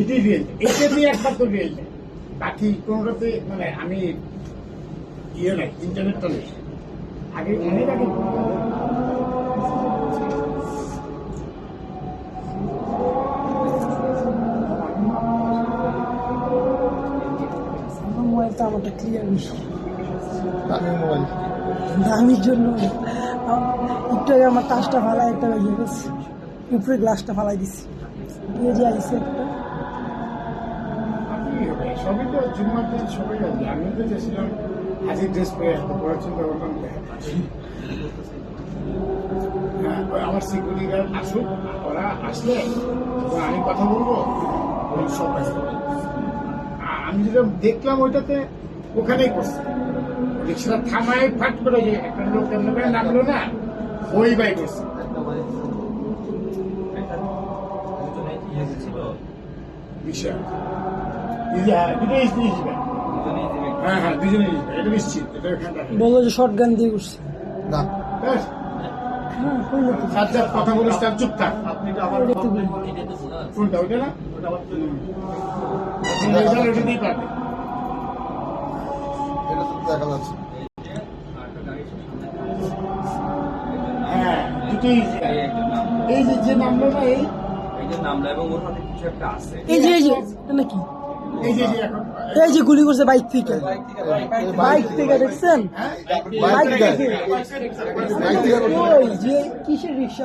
এটাই রিয়েল এটা দিয়ে একমাত্র রিয়েল বাকি কোনোটাতে মানে আমি ইয়ে নাই ইন্টারনেটটা নেই। আগে অনেক আগে আমার মোবাইলটা আমারটা ক্লিয়ার দামি মোবাইল। দামির জন্য। একটু আগে আমার টাচটা ফালাই একটা ইয়ে গেছে। উপরে গ্লাসটা ফালাই দিছি। এই যে আইসে একটা সবই তো জুম্মার দিন সবাই যাবে আমি তো চেয়েছিলাম আজকে ড্রেস পরে আসব পরে চিন্তা করলাম যে, হ্যাঁ, আমার সিকিউরিটি গার্ড আসুক ওরা আসলে আমি কথা বলব সব আসবে। আমি যেটা দেখলাম ওইটাতে ওখানেই করছে। রিক্সাটা থামায় ফাট করে যে একটা লোক কেমন করে নামলো না ওই বাই করছে। হ্যাঁ, হ্যাঁ হ্যাঁ দুজনেই এটা নিশ্চিত এটা। বলল যে শর্ট গান দিয়ে করছে না। হ্যাঁ কথা বলিস তার চুপ থাক। কোনটা ওইটা না? রেজাল্ট ওইটা দেখা যাচ্ছে। হ্যাঁ দুটোই এই যে যে নামলো না এই? এই যে নামলা এবং ওর হাতে কিছু একটা আছে। এই যে এই যে এটা নাকি? এই যে যে এই যে গুলি করছে বাইক থেকে। বাইক থেকে দেখছেন? হ্যাঁ? বাইক থেকে। বাইক ওই যে কিসের রিক্সা?